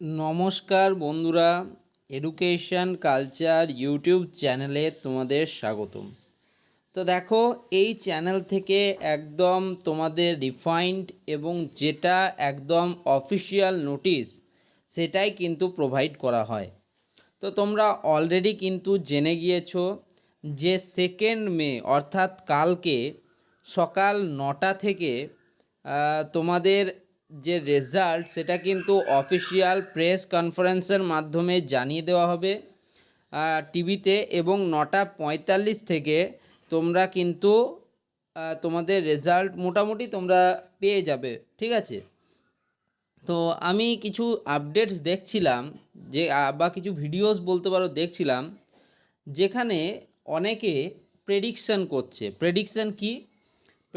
নমস্কার বন্ধুরা education culture YouTube চ্যানেলে তোমাদের স্বাগতম। তো দেখো, এই চ্যানেল থেকে একদম তোমাদের রিফাইন্ড এবং যেটা একদম অফিসিয়াল নোটিশ সেটাই কিন্তু প্রোভাইড করা হয়। তো তোমরা অলরেডি কিন্তু জেনে গিয়েছো যে সেকেন্ড মে অর্থাৎ কালকে সকাল নটা থেকে তোমাদের যে রেজাল্ট সেটা কিন্তু অফিসিয়াল প্রেস কনফারেন্সের মাধ্যমে জানিয়ে দেওয়া হবে। টিভিতে এবং নটা পঁয়তাল্লিশ থেকে তোমরা কিন্তু তোমাদের রেজাল্ট মোটামুটি তোমরা পেয়ে যাবে, ঠিক আছে? তো আমি কিছু আপডেটস দেখছিলাম, যে বা কিছু ভিডিওস বলতে পারো দেখছিলাম, যেখানে অনেকে প্রেডিকশন করছে। প্রেডিকশন কি?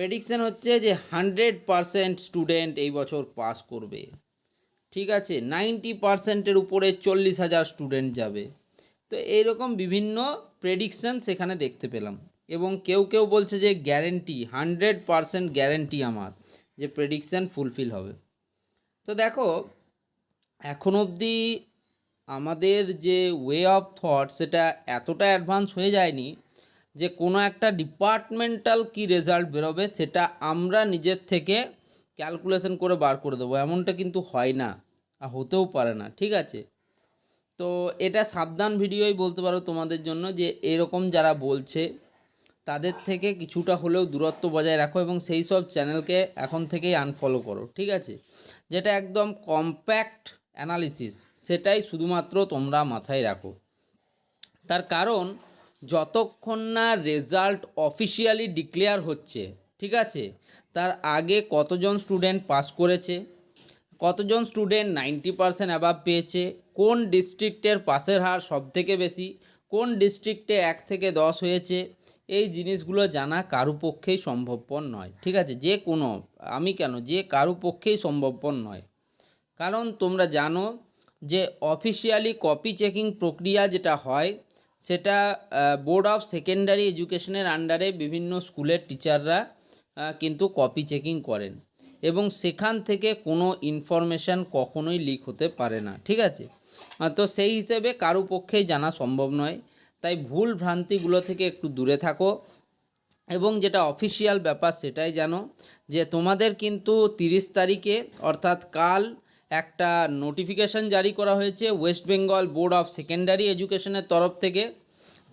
প্রেডিকশন হচ্ছে যে হান্ড্রেড পারসেন্ট স্টুডেন্ট এই বছর পাস করবে। ঠিক আছে? নাইনটি পারসেন্টের উপরে চল্লিশ হাজার স্টুডেন্ট যাবে। তো এইরকম বিভিন্ন প্রেডিকশন সেখানে দেখতে পেলাম। এবং কেউ কেউ বলছে যে গ্যারেন্টি হান্ড্রেড পারসেন্ট গ্যারেন্টি আমার যে প্রেডিকশান ফুলফিল হবে। তো দেখো, এখন অবধি আমাদের যে ওয়ে অফ থট সেটা এতটা অ্যাডভান্স হয়ে যায়নি যে কোনো একটা ডিপার্টমেন্টাল কি রেজাল্ট বেরোবে সেটা আমরা নিজের থেকে ক্যালকুলেশন করে বার করে দেবো। এমনটা কিন্তু হয় না আর হতেও পারে না, ঠিক আছে? তো এটা সাবধান ভিডিওই বলতে পারো তোমাদের জন্য যে এরকম যারা বলছে, তাদের থেকে কিছুটা হলেও দূরত্ব বজায় রাখো এবং সেই সব চ্যানেলকে এখন থেকেই আনফলো করো, ঠিক আছে? যেটা একদম কম্প্যাক্ট অ্যানালিসিস সেটাই শুধুমাত্র তোমরা মাথায় রাখো। তার কারণ যতক্ষণ না রেজাল্ট অফিসিয়ালি ডিক্লেয়ার হচ্ছে, ঠিক আছে? তার আগে কতজন স্টুডেন্ট পাস করেছে? কতজন স্টুডেন্ট নাইনটি পারসেন্ট অ্যাবাভ পেয়েছে? কোন ডিস্ট্রিক্টের পাসের হার সবথেকে বেশি? কোন ডিস্ট্রিক্টে এক থেকে দশ হয়েছে? এই জিনিসগুলো জানা কারু পক্ষেই সম্ভবপর নয়, ঠিক আছে? যে কোনো, আমি কেন? যে কারু পক্ষেই সম্ভবপর নয়। কারণ তোমরা জানো যে অফিসিয়ালি কপি চেকিং প্রক্রিয়া যেটা হয় সেটা বোর্ড অফ সেকেন্ডারি এডুকেশনের আন্ডারে বিভিন্ন স্কুলের টিচাররা কিন্তু কপি চেকিং করেন এবং সেখান থেকে কোনো ইনফরমেশান কখনোই লিক হতে পারে না, ঠিক আছে? তো সেই হিসেবে কারও পক্ষেই জানা সম্ভব নয়। তাই ভুল ভ্রান্তিগুলো থেকে একটু দূরে থাকো এবং যেটা অফিসিয়াল ব্যাপার সেটাই জানো যে তোমাদের কিন্তু তিরিশ তারিখে, অর্থাৎ কাল একটা নোটিফিকেশন জারি করা হয়েছে West Bengal Board of Secondary এডুকেশনের তরফ থেকে।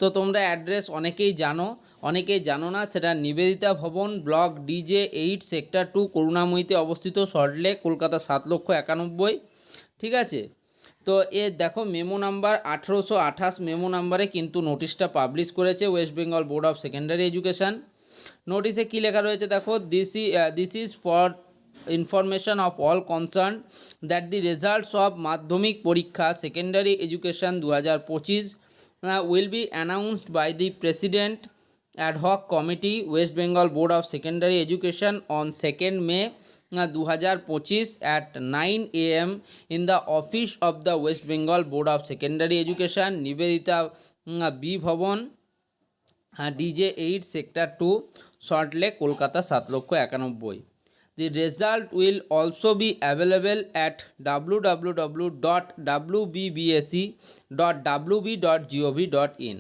তো তোমরা অ্যাড্রেস অনেকেই জানো অনেকেই জানো না, সেটা Nivedita Bhavan, block DJ eight, sector two, করুণাময়ীতে অবস্থিত সল্টলেক কলকাতা সাত লক্ষ একানব্বই। ঠিক আছে? তো এ দেখো মেমো নাম্বার আঠেরোশো আঠাশ মেমো নাম্বারে কিন্তু নোটিশটা পাবলিশ করেছে West Bengal Board of Secondary Education নোটিশে কী লেখা রয়েছে দেখো this this is for information of all concerned that the results of Madhyamik Pariksha Secondary Education দু হাজার পঁচিশ will be announced by the president ad hoc committee, west bengal board of secondary education, on 2nd may দু হাজার পঁচিশ at nine A M in the office of the West Bengal Board of Secondary Education Nivedita B Bhavan DJ eight sector two Salt Lake Kolkata সাত লক্ষ একানব্বই। বিবিএসি dot W B dot gov dot in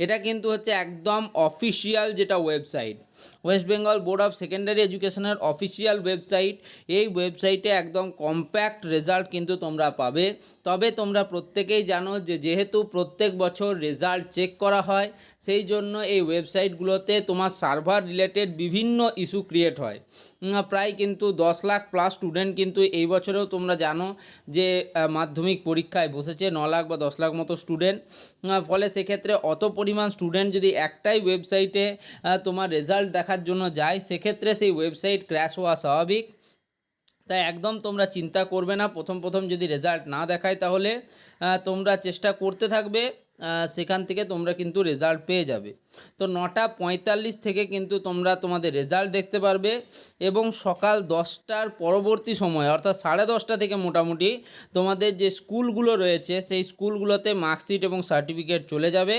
এটা কিন্তু হচ্ছে একদম official যেটা website West Bengal Board of Secondary এডুকেশনের official website এই ওয়েবসাইটে একদম কম্প্যাক্ট রেজাল্ট কিন্তু তোমরা পাবে। তবে তোমরা প্রত্যেকেই জানো যে যেহেতু প্রত্যেক বছর রেজাল্ট চেক করা হয়, সেই জন্য এই ওয়েবসাইটগুলোতে তোমার সার্ভার রিলেটেড বিভিন্ন ইস্যু ক্রিয়েট হয়। প্রায় কিন্তু দশ লাখ প্লাস স্টুডেন্ট কিন্তু এই বছরেও তোমরা জানো যে মাধ্যমিক পরীক্ষায় বসেছে, ন লাখ বা দশ লাখ মতো স্টুডেন্ট ফলে সেক্ষেত্রে অত পরিমাণ স্টুডেন্ট যদি একটাই ওয়েবসাইটে তোমার রেজাল্ট দেখার জন্য যায় সেক্ষেত্রে সেই ওয়েবসাইট ক্র্যাশ হওয়া স্বাভাবিক। তাই একদম তোমরা চিন্তা করবে না, প্রথম প্রথম যদি রেজাল্ট না দেখায় তাহলে তোমরা চেষ্টা করতে থাকবে সেখান থেকে তোমরা কিন্তু রেজাল্ট পেয়ে যাবে। তো নটা পঁয়তাল্লিশ থেকে কিন্তু তোমরা তোমাদের রেজাল্ট দেখতে পারবে এবং সকাল দশটার পরবর্তী সময়, অর্থাৎ সাড়ে দশটা থেকে মোটামুটি তোমাদের যে স্কুলগুলো রয়েছে, সেই স্কুলগুলোতে মার্কশিট এবং সার্টিফিকেট চলে যাবে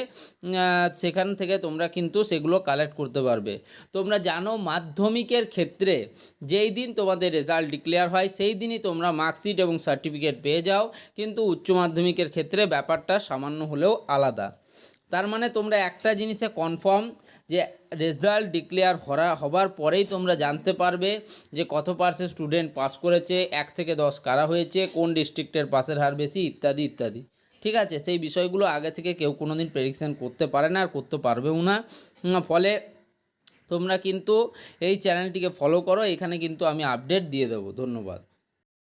সেখান থেকে তোমরা কিন্তু সেগুলো কালেক্ট করতে পারবে। তোমরা জানো মাধ্যমিকের ক্ষেত্রে যেই দিন তোমাদের রেজাল্ট ডিক্লেয়ার হয়, সেই দিনই তোমরা মার্কশিট এবং সার্টিফিকেট পেয়ে যাও, কিন্তু উচ্চ মাধ্যমিকের ক্ষেত্রে ব্যাপারটা সামান্য হলেও আলাদা। তার মানে তোমরা একটা জিনিসে কনফার্ম যে রেজাল্ট ডিক্লেয়ার হরা, হবার পরেই তোমরা জানতে পারবে যে কত পার্সেন্ট স্টুডেন্ট পাস করেছে, এক থেকে দশ কারা হয়েছে, কোন ডিস্ট্রিক্টের পাসের হার বেশি, ইত্যাদি ইত্যাদি। ঠিক আছে? সেই বিষয়গুলো আগে থেকে কেউ কোনো দিন প্রেডিকশান করতে পারে না আর করতে পারবেও না। ফলে তোমরা কিন্তু এই চ্যানেলটিকে ফলো করো, এখানে কিন্তু আমি আপডেট দিয়ে দেবো। ধন্যবাদ।